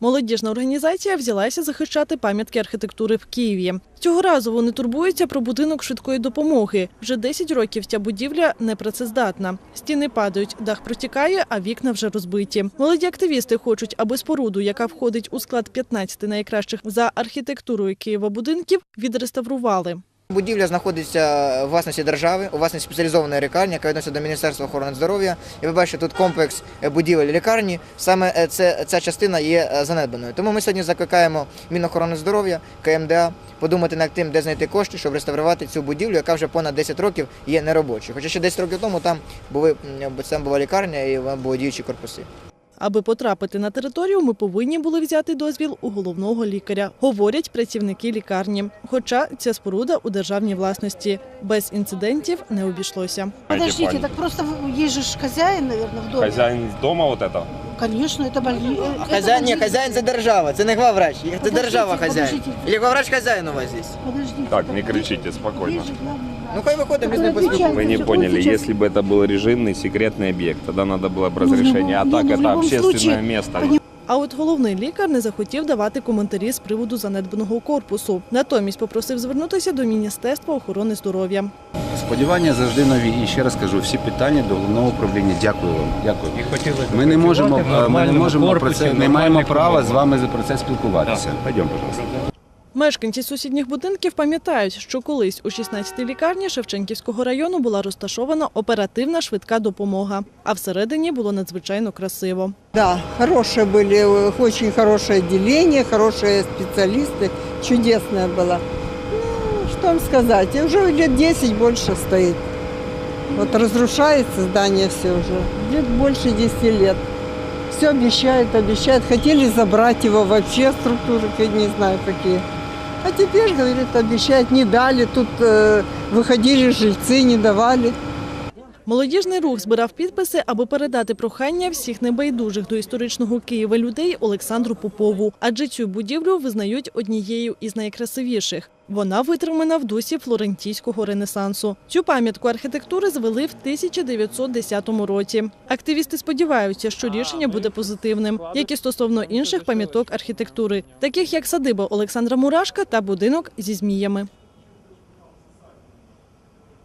Молодіжна організація взялася захищати пам'ятки архітектури в Києві. Цього разу вони турбуються про будинок швидкої допомоги. Вже 10 років ця будівля непрацездатна. Стіни падають, дах протікає, а вікна вже розбиті. Молоді активісти хочуть, аби споруду, яка входить у склад 15 найкращих за архітектурою Києва будинків, відреставрували. Будівля знаходиться у власності держави, у власності спеціалізованої лікарні, яка відноситься до Міністерства охорони здоров'я. І ви бачите, тут комплекс е, будівель лікарні. Саме е, це, ця частина є е, занедбаною. Тому ми сьогодні закликаємо Мінохорони здоров'я, КМДА подумати над тим, де знайти кошти, щоб реставрувати цю будівлю, яка вже понад 10 років є неробочою. Хоча ще 10 років тому там були там була лікарня і були діючі корпуси. Аби потрапити на територію, ми повинні були взяти дозвіл у головного лікаря, говорять працівники лікарні. Хоча ця споруда у державній власності без інцидентів не обійшлося. Подождите, так просто же ж хозяин, наверное, в доме. Хозяин дома вот это? Конечно, это больница. Хазяїн, ні, хазяїн це держава, це не главврач. Це держава хазяїн. подождіть. Или главврач хазяїн у вас здесь? Подождите. Так, не кричите, спокойно. Есть же главный. Ну хай виходимо, ми з ним Отвечайте. поспілкуємося. Вы не Он поняли, сейчас- если бы это был режимный секретный объект, тогда надо было бы Ну, в разрешение. А любом- так не, ну, в это любом общественное случае, место. пони- А от головний лікар не захотів давати коментарі з приводу занедбаного корпусу. Натомість попросив звернутися до Міністерства охорони здоров'я. Сподівання завжди нові. І ще раз кажу, всі питання до головного управління. Дякую вам. Дякую. Ми не можемо, е, ми не можемо про це, не маємо права з вами за про це спілкуватися. Пойдемо, будь ласка. Мешканці сусідніх будинків пам'ятають, що колись у 16-й лікарні Шевченківського району була розташована оперативна швидка допомога, а всередині було надзвичайно красиво. Да, хорошие были, э, очень хорошее отделение, хорошие специалисты, чудесное было. Ну, что вам сказать, и уже лет 10 больше стоит. Вот разрушается здание все уже, лет больше 10 лет. Все обещают, обещают. Хотели забрать его вообще структуры, я не знаю какие. А теперь, говорит, обещают, не дали. Тут э, выходили жильцы, не давали. Молодіжний рух збирав підписи, аби передати прохання всіх небайдужих до історичного Києва людей Олександру Попову. Адже цю будівлю визнають однією із найкрасивіших. Вона витримана в дусі флорентійського ренесансу. Цю пам'ятку архітектури звели в 1910 році. Активісти сподіваються, що рішення буде позитивним, як і стосовно інших пам'яток архітектури, таких як садиба Олександра Мурашка та будинок зі зміями.